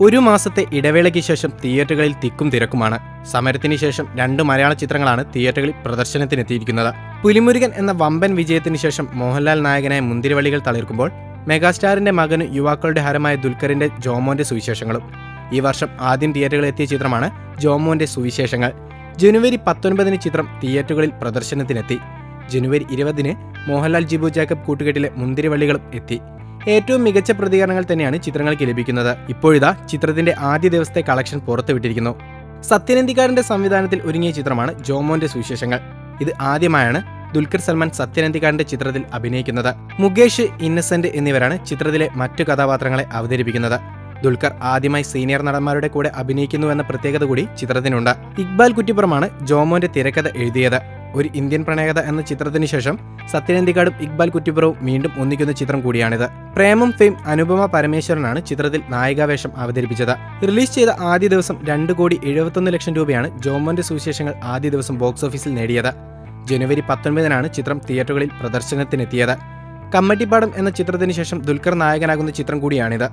ഒരു മാസത്തെ ഇടവേളയ്ക്ക് ശേഷം തിയേറ്ററുകളിൽ തിക്കും തിരക്കുമാണ്. സമരത്തിന് ശേഷം രണ്ട് മലയാള ചിത്രങ്ങളാണ് തിയേറ്ററുകളിൽ പ്രദർശനത്തിനെത്തിയിരിക്കുന്നത്. പുലിമുരുകൻ എന്ന വമ്പൻ വിജയത്തിന് ശേഷം മോഹൻലാൽ നായകനായ മുന്തിരിവള്ളികൾ തളിർക്കുമ്പോൾ മെഗാസ്റ്റാറിന്റെ മകന് യുവാക്കളുടെ ഹരമായ ദുൽഖറിന്റെ ജോമോന്റെ സുവിശേഷങ്ങളും. ഈ വർഷം ആദ്യം തിയേറ്ററുകളിൽ എത്തിയ ചിത്രമാണ് ജോമോന്റെ സുവിശേഷങ്ങൾ. ജനുവരി പത്തൊൻപതിന് ചിത്രം തിയേറ്ററുകളിൽ പ്രദർശനത്തിനെത്തി. ജനുവരി ഇരുപതിന് മോഹൻലാൽ ജിബു ജാക്കബ് കൂട്ടുകെട്ടിലെ മുന്തിരിവള്ളികളും എത്തി. ഏറ്റവും മികച്ച പ്രതികരണങ്ങൾ തന്നെയാണ് ചിത്രങ്ങൾക്ക് ലഭിക്കുന്നത്. ഇപ്പോഴിതാ ചിത്രത്തിന്റെ ആദ്യ ദിവസത്തെ കളക്ഷൻ പുറത്തുവിട്ടിരിക്കുന്നു. സത്യനന്ദിക്കാരന്റെ സംവിധാനത്തിൽ ഒരുങ്ങിയ ചിത്രമാണ് ജോമോന്റെ സുവിശേഷങ്ങൾ. ഇത് ആദ്യമായാണ് ദുൽഖർ സൽമാൻ സത്യനന്ദിക്കാരന്റെ ചിത്രത്തിൽ അഭിനയിക്കുന്നത്. മുകേഷ് ഇന്നസെന്റ് എന്നിവരാണ് ചിത്രത്തിലെ മറ്റു കഥാപാത്രങ്ങളെ അവതരിപ്പിക്കുന്നത്. ദുൽഖർ ആദ്യമായി സീനിയർ നടന്മാരുടെ കൂടെ അഭിനയിക്കുന്നു എന്ന പ്രത്യേകത കൂടി ചിത്രത്തിനുണ്ട്. ഇക്ബാൽ കുറ്റിപ്പുറമാണ് ജോമോന്റെ തിരക്കഥ എഴുതിയത്. ഒരു ഇന്ത്യൻ പ്രണയകഥ എന്ന ചിത്രത്തിന് ശേഷം സത്യനന്ദിക്കാടും ഇക്ബാൽ കുറ്റിപ്പുറവും വീണ്ടും ഒന്നിക്കുന്ന ചിത്രം കൂടിയാണിത്. പ്രേമം ഫെയിം അനുപമ പരമേശ്വരനാണ് ചിത്രത്തിൽ നായികാവേഷം അവതരിപ്പിച്ചത്. റിലീസ് ചെയ്ത ആദ്യ ദിവസം രണ്ട് കോടി എഴുപത്തൊന്ന് ലക്ഷം രൂപയാണ് ജോമോന്റെ സുവിശേഷങ്ങൾ ആദ്യ ദിവസം ബോക്സ് ഓഫീസിൽ നേടിയത്. ജനുവരി പത്തൊൻപതിനാണ് ചിത്രം തിയേറ്ററുകളിൽ പ്രദർശനത്തിനെത്തിയത്. കമ്മട്ടിപ്പാടം എന്ന ചിത്രത്തിന് ശേഷം ദുൽഖർ നായകനാകുന്ന ചിത്രം കൂടിയാണിത്.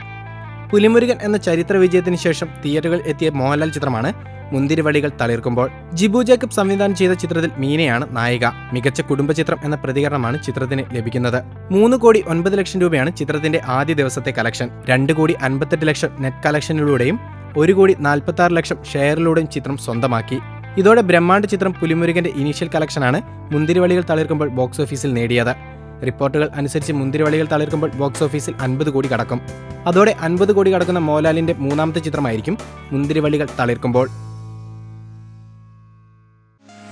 പുലിമുരുകൻ എന്ന ചരിത്ര വിജയത്തിന് ശേഷം തിയേറ്ററുകളിൽ എത്തിയ മോഹൻലാൽ ചിത്രമാണ് മുന്തിരിവള്ളികൾ തളിർക്കുമ്പോൾ ജിബു ജേക്കബ് സംവിധാനം ചെയ്ത ചിത്രത്തിൽ മീനയാണ് നായിക. മികച്ച കുടുംബ ചിത്രം എന്ന പ്രതികരണമാണ് ചിത്രത്തിന് ലഭിക്കുന്നത്. മൂന്ന് കോടി ഒൻപത് ലക്ഷം രൂപയാണ് ചിത്രത്തിന്റെ ആദ്യ ദിവസത്തെ കളക്ഷൻ. രണ്ട് കോടി അൻപത്തെട്ട് ലക്ഷം നെറ്റ് കളക്ഷനിലൂടെയും ഒരു കോടി നാൽപ്പത്തി ലക്ഷം ഷെയറിലൂടെയും ചിത്രം സ്വന്തമാക്കി. ഇതോടെ ബ്രഹ്മാണ്ഡ ചിത്രം പുലിമുരുകന്റെ ഇനീഷ്യൽ കളക്ഷനാണ് മുന്തിരിവള്ളികൾ തളിർക്കുമ്പോൾ ബോക്സ് ഓഫീസിൽ നേടിയത്. റിപ്പോർട്ടുകൾ അനുസരിച്ച് മുന്തിരിവള്ളികൾ തളിർക്കുമ്പോൾ ബോക്സ് ഓഫീസിൽ അൻപത് കോടി കടക്കും. അതോടെ അൻപത് കോടി കടക്കുന്ന മോഹൻലാലിന്റെ മൂന്നാമത്തെ ചിത്രമായിരിക്കും മുന്തിരിവള്ളികൾ തളിർക്കുമ്പോൾ.